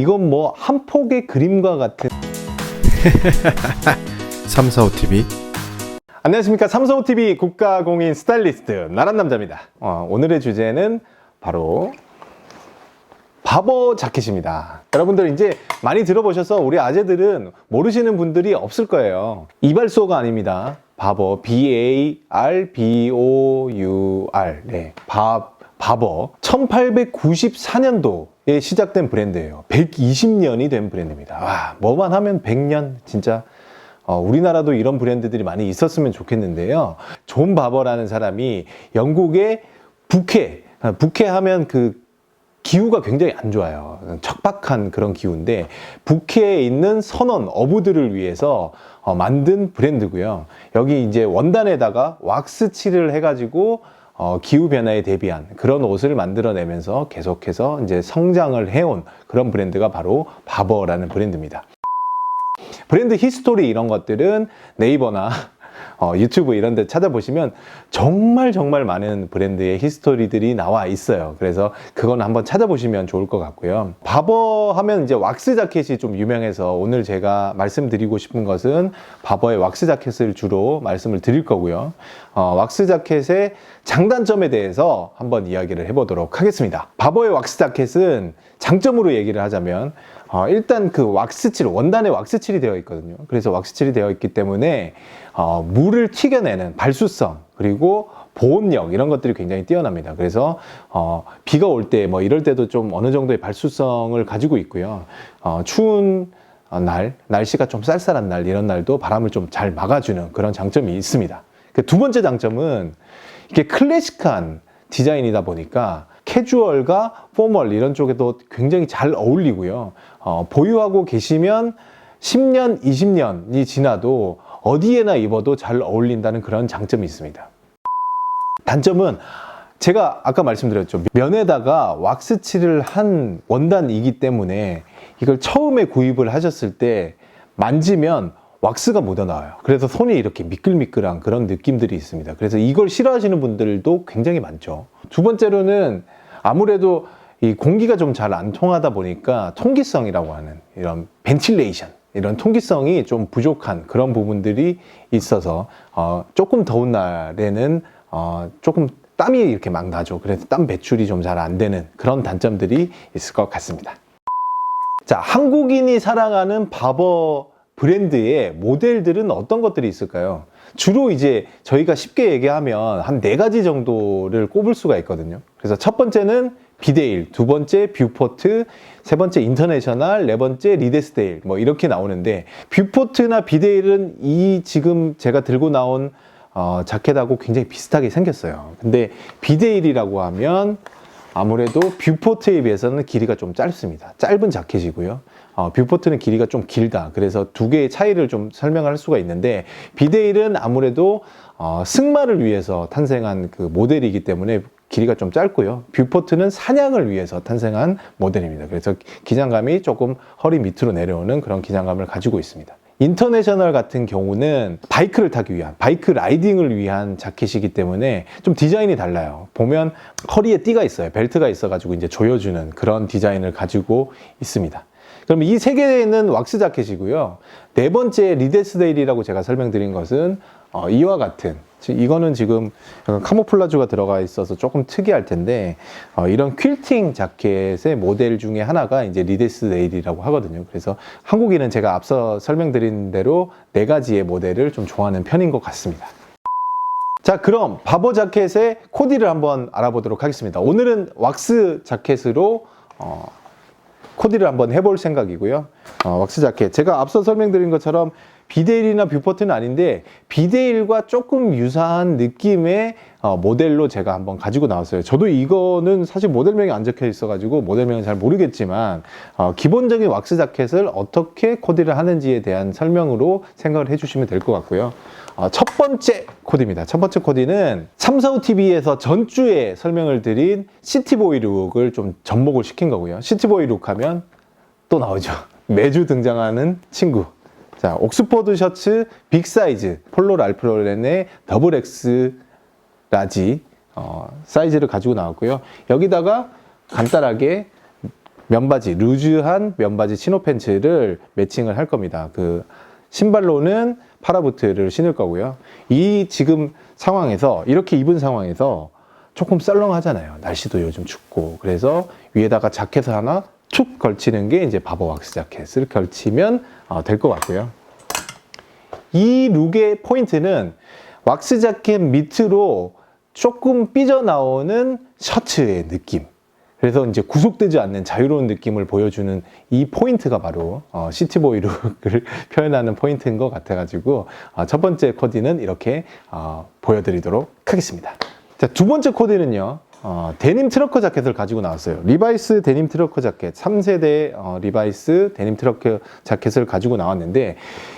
이건 뭐 한 폭의 그림과 같은. 345TV 안녕하십니까. 삼성TV 국가공인 스타일리스트 나란 남자입니다. 어, 오늘의 주제는 바로 바버 자켓입니다. 여러분들 이제 많이 들어보셔서 우리 아재들은 모르시는 분들이 없을 거예요. 이발소가 아닙니다. 바버 B-A-R-B-O-U-R 네, 바, 바버 1894년도 에 시작된 브랜드예요 120년이 된 브랜드입니다 와 뭐만 하면 100년 진짜 어, 우리나라도 이런 브랜드들이 많이 있었으면 좋겠는데요. 존 바버라는 사람이 영국의 부캐, 아, 부캐 하면 그 기후가 굉장히 안 좋아요. 척박한 그런 기후인데 부캐에 있는 선원 어부들을 위해서 어, 만든 브랜드고요. 여기 이제 원단에다가 왁스 칠을 해가지고 어, 기후 변화에 대비한 그런 옷을 만들어내면서 계속해서 이제 성장을 해온 그런 브랜드가 바로 바버라는 브랜드입니다. 브랜드 히스토리 이런 것들은 네이버나 어, 유튜브 이런 데 찾아보시면 정말 정말 많은 브랜드의 히스토리들이 나와 있어요. 그래서 그건 한번 찾아보시면 좋을 것 같고요. 바버 하면 이제 왁스 자켓이 좀 유명해서 오늘 제가 말씀드리고 싶은 것은 바버의 왁스 자켓을 주로 말씀을 드릴 거고요. 어, 왁스 자켓의 장단점에 대해서 한번 이야기를 해보도록 하겠습니다. 바버의 왁스 자켓은 장점으로 얘기를 하자면 어, 일단 그 왁스칠, 원단에 왁스칠이 되어 있거든요. 그래서 왁스칠이 되어 있기 때문에 어, 물을 튀겨내는 발수성 그리고 보온력 이런 것들이 굉장히 뛰어납니다. 그래서 어, 비가 올 때 뭐 이럴 때도 좀 어느 정도의 발수성을 가지고 있고요. 어, 추운 어, 날, 날씨가 좀 쌀쌀한 날 이런 날도 바람을 좀 잘 막아주는 그런 장점이 있습니다. 그 두 번째 장점은 이게 클래식한 디자인이다 보니까 캐주얼과 포멀 이런 쪽에도 굉장히 잘 어울리고요. 어, 보유하고 계시면 10년, 20년이 지나도 어디에나 입어도 잘 어울린다는 그런 장점이 있습니다. 단점은 제가 아까 말씀드렸죠. 면에다가 왁스 칠을 한 원단이기 때문에 이걸 처음에 구입을 하셨을 때 만지면 왁스가 묻어나와요. 그래서 손이 이렇게 미끌미끌한 그런 느낌들이 있습니다. 그래서 이걸 싫어하시는 분들도 굉장히 많죠. 두 번째로는 아무래도 이 공기가 좀 잘 안 통하다 보니까 통기성이라고 하는 이런 벤틸레이션 이런 통기성이 좀 부족한 그런 부분들이 있어서 어, 조금 더운 날에는 어, 조금 땀이 이렇게 막 나죠. 그래서 땀 배출이 좀 잘 안 되는 그런 단점들이 있을 것 같습니다. 자, 한국인이 사랑하는 바버 브랜드의 모델들은 어떤 것들이 있을까요? 주로 이제 저희가 쉽게 얘기하면 한 네 가지 정도를 꼽을 수가 있거든요. 그래서 첫 번째는 비데일, 두 번째 뷰포트, 세 번째 인터내셔널, 네 번째 리데스데일 뭐 이렇게 나오는데 뷰포트나 비데일은 이 지금 제가 들고 나온 어, 자켓하고 굉장히 비슷하게 생겼어요. 근데 비데일이라고 하면 아무래도 뷰포트에 비해서는 길이가 좀 짧습니다. 짧은 자켓이고요. 어, 뷰포트는 길이가 좀 길다. 그래서 두 개의 차이를 좀 설명할 수가 있는데 비데일은 아무래도 어, 승마를 위해서 탄생한 그 모델이기 때문에 길이가 좀 짧고요. 뷰포트는 사냥을 위해서 탄생한 모델입니다. 그래서 기장감이 조금 허리 밑으로 내려오는 그런 기장감을 가지고 있습니다. 인터내셔널 같은 경우는 바이크를 타기 위한 바이크 라이딩을 위한 자켓이기 때문에 좀 디자인이 달라요. 보면 허리에 띠가 있어요. 벨트가 있어 가지고 이제 조여주는 그런 디자인을 가지고 있습니다. 그럼 이 세 개는 왁스 자켓이고요. 네 번째 리데스데일이라고 제가 설명드린 것은 어, 이와 같은 즉 이거는 지금 카모플라주가 들어가 있어서 조금 특이할 텐데 어, 이런 퀼팅 자켓의 모델 중에 하나가 이제 리데스데일이라고 하거든요. 그래서 한국인은 제가 앞서 설명드린 대로 네 가지의 모델을 좀 좋아하는 편인 것 같습니다. 자, 그럼 바버 자켓의 코디를 한번 알아보도록 하겠습니다. 오늘은 왁스 자켓으로 어, 코디를 한번 해볼 생각이고요. 어, 왁스 자켓. 제가 앞서 설명드린 것처럼 비데일이나 뷰포트는 아닌데 비데일과 조금 유사한 느낌의 어, 모델로 제가 한번 가지고 나왔어요. 저도 이거는 사실 모델명이 안 적혀 있어가지고 모델명은 잘 모르겠지만 어, 기본적인 왁스 자켓을 어떻게 코디를 하는지에 대한 설명으로 생각을 해주시면 될 것 같고요. 어, 첫 번째 코디입니다. 첫 번째 코디는 삼사우 TV에서 전주에 설명을 드린 시티보이 룩을 좀 접목을 시킨 거고요. 시티보이 룩 하면 또 나오죠. 매주 등장하는 친구. 자, 옥스퍼드 셔츠 빅 사이즈 폴로 랄프로렌의 더블 X 라지 어, 사이즈를 가지고 나왔고요. 여기다가 간단하게 면바지, 루즈한 면바지 치노 팬츠를 매칭을 할 겁니다. 그 신발로는 파라부트를 신을 거고요. 이 지금 상황에서 이렇게 입은 상황에서 조금 썰렁하잖아요. 날씨도 요즘 춥고 그래서 위에다가 자켓을 하나 툭 걸치는 게 이제 바버 왁스 자켓을 걸치면 어, 될것 같고요. 이 룩의 포인트는 왁스 자켓 밑으로 조금 삐져나오는 셔츠의 느낌. 그래서 이제 구속되지 않는 자유로운 느낌을 보여주는 이 포인트가 바로 어, 시티보이 룩을 표현하는 포인트인 것 같아가지고 어, 첫 번째 코디는 이렇게 어, 보여드리도록 하겠습니다. 자, 두 번째 코디는요. 어, 데님 트러커 자켓을 가지고 나왔어요. 리바이스 데님 트러커 자켓, 3세대 어, 리바이스 데님 트러커 자켓을 가지고 나왔는데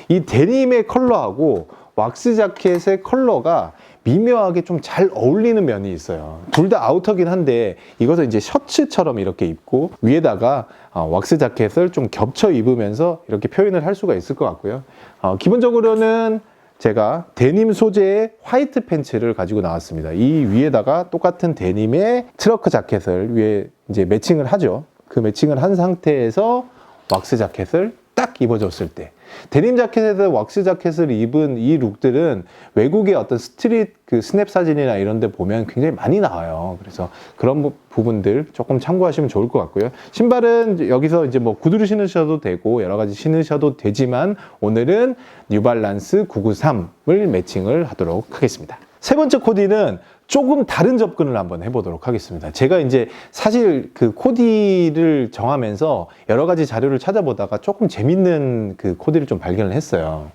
이 데님의 컬러하고 왁스 자켓의 컬러가 미묘하게 좀 잘 어울리는 면이 있어요. 둘 다 아우터긴 한데 이것을 이제 셔츠처럼 이렇게 입고 위에다가 어, 왁스 자켓을 좀 겹쳐 입으면서 이렇게 표현을 할 수가 있을 것 같고요. 어, 기본적으로는 제가 데님 소재의 화이트 팬츠를 가지고 나왔습니다. 이 위에다가 똑같은 데님의 트러크 자켓을 위에 이제 매칭을 하죠. 그 매칭을 한 상태에서 왁스 자켓을 딱 입어줬을 때 데님 자켓에서 왁스 자켓을 입은 이 룩들은 외국의 어떤 스트릿 그 스냅 사진이나 이런 데 보면 굉장히 많이 나와요. 그래서 그런 부- 부분들 조금 참고하시면 좋을 것 같고요. 신발은 여기서 이제 뭐 구두를 신으셔도 되고 여러 가지 신으셔도 되지만 오늘은 뉴발란스 993을 매칭을 하도록 하겠습니다. 세 번째 코디는 조금 다른 접근을 한번 해보도록 하겠습니다. 제가 이제 사실 그 코디를 정하면서 여러 가지 자료를 찾아보다가 조금 재밌는 그 코디를 좀 발견을 했어요.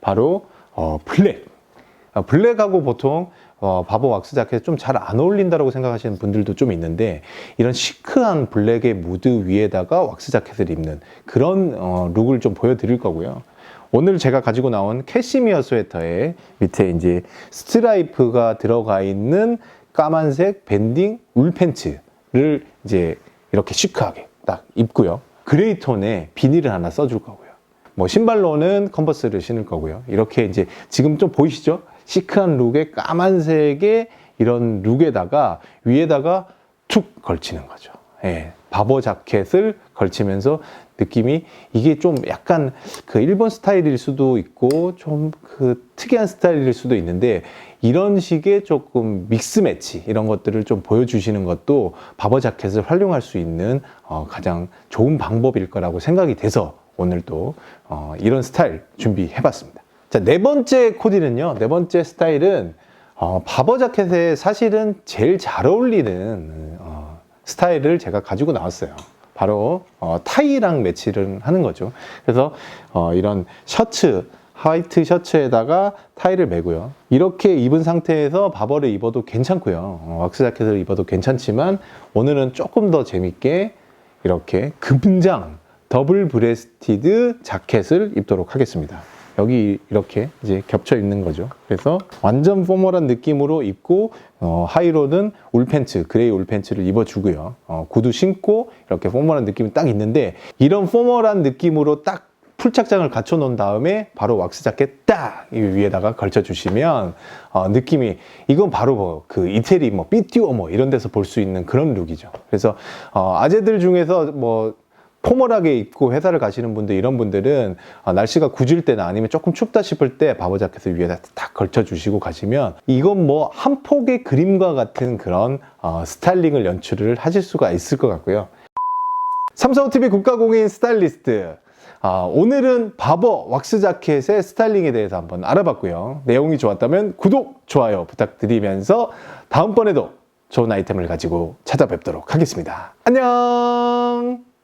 바로 어, 블랙. 어, 블랙하고 보통 어, 바보 왁스 자켓 좀 잘 안 어울린다고 생각하시는 분들도 좀 있는데 이런 시크한 블랙의 무드 위에다가 왁스 자켓을 입는 그런 어, 룩을 좀 보여드릴 거고요. 오늘 제가 가지고 나온 캐시미어 스웨터에 밑에 이제 스트라이프가 들어가 있는 까만색 밴딩 울 팬츠를 이제 이렇게 시크하게 딱 입고요. 그레이 톤에 비닐을 하나 써줄 거고요. 뭐 신발로는 컨버스를 신을 거고요. 이렇게 이제 지금 좀 보이시죠? 시크한 룩에 까만색의 이런 룩에다가 위에다가 툭 걸치는 거죠. 예, 바보 자켓을 걸치면서 느낌이 이게 좀 약간 그 일본 스타일일 수도 있고 좀 그 특이한 스타일일 수도 있는데 이런 식의 조금 믹스 매치 이런 것들을 좀 보여주시는 것도 바버 자켓을 활용할 수 있는 어, 가장 좋은 방법일 거라고 생각이 돼서 오늘 또 어, 이런 스타일 준비해 봤습니다. 자, 네 번째 코디는요. 네 번째 스타일은 어, 바버 자켓에 사실은 제일 잘 어울리는 어, 스타일을 제가 가지고 나왔어요. 바로 어, 타이랑 매치를 하는 거죠. 그래서 어, 이런 셔츠 화이트 셔츠에다가 타이를 매고요. 이렇게 입은 상태에서 바버를 입어도 괜찮고요. 어, 왁스 자켓을 입어도 괜찮지만 오늘은 조금 더 재밌게 이렇게 금장 더블 브레스티드 자켓을 입도록 하겠습니다. 여기 이렇게 이제 겹쳐 입는 거죠. 그래서 완전 포멀한 느낌으로 입고 어, 하이로는 울팬츠, 그레이 울팬츠를 입어주고요. 어, 구두 신고 이렇게 포멀한 느낌이 딱 있는데 이런 포멀한 느낌으로 딱 풀착장을 갖춰 놓은 다음에 바로 왁스 자켓 딱이 위에다가 걸쳐 주시면 어, 느낌이 이건 바로 뭐 그 이태리 뭐 삐띠오 뭐 이런 데서 볼 수 있는 그런 룩이죠. 그래서 어, 아재들 중에서 뭐 포멀하게 입고 회사를 가시는 분들 이런 분들은 어, 날씨가 굳을 때나 아니면 조금 춥다 싶을 때 바보 자켓을 위에다 딱 걸쳐 주시고 가시면 이건 뭐 한 폭의 그림과 같은 그런 어, 스타일링을 연출을 하실 수가 있을 것 같고요. 삼성TV 국가공인 스타일리스트 아, 오늘은 바버 왁스 자켓의 스타일링에 대해서 한번 알아봤고요. 내용이 좋았다면 구독, 좋아요 부탁드리면서 다음번에도 좋은 아이템을 가지고 찾아뵙도록 하겠습니다. 안녕!